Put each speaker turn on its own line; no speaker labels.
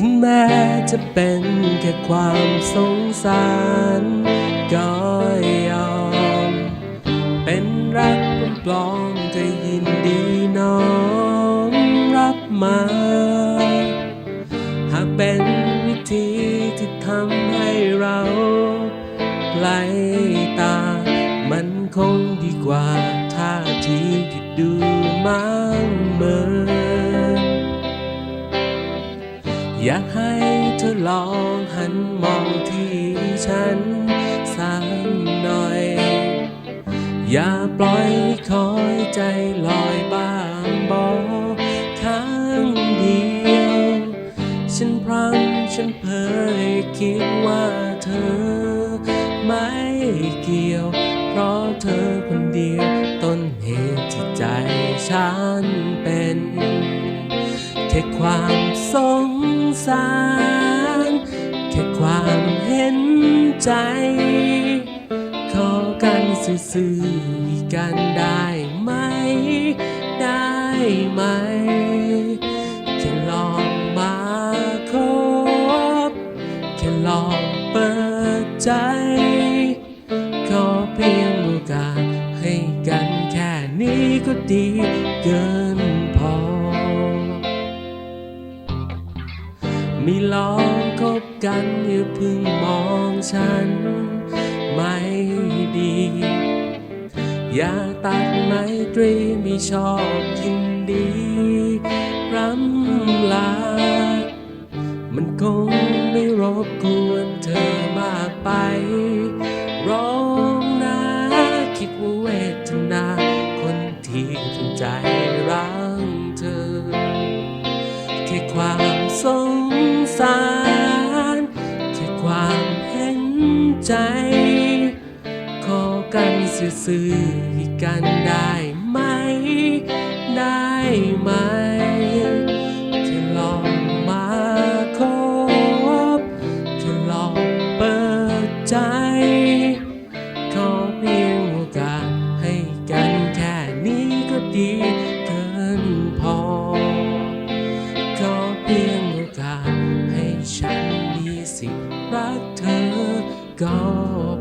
ถึงแม้จะเป็นแค่ความสงสารก็ยอม เป็นรักปลอมๆก็ยินดีน้อมรับมา หากเป็นวิธีที่ทำให้เราไกล อยากให้เธอลองหันมองที่ฉันสักหน่อย อย่าปล่อยคอยใจลอยบ้างบอกครั้งเดียว ฉันพรังฉันเพยคิดว่าเธอไม่เกี่ยว เพราะเธอคนเดียวต้นเหตุที่ใจฉันเป็นแค่ความสง สาร แค่ความเห็นใจ ขอกันซื่อๆกันได้ไหม ได้ไหมแค่ลองมาคบแค่ลองเปิดใจขอเพียงโอกาสให้กันแค่นี้ก็ดีเกินพอ มีลองคบกันอย่าพึ่งมองฉัน ไม่ดี อย่าตัดไมตรีไม่ชอบยินดีรำลา มันคงไม่รบกวนเธอมากไป ร้องนะคิดว่าเวทนา คนที่ถึงใจ สารจากความเห็นใจ ขอกันสื่อๆกันได้ไหม ได้ไหม Có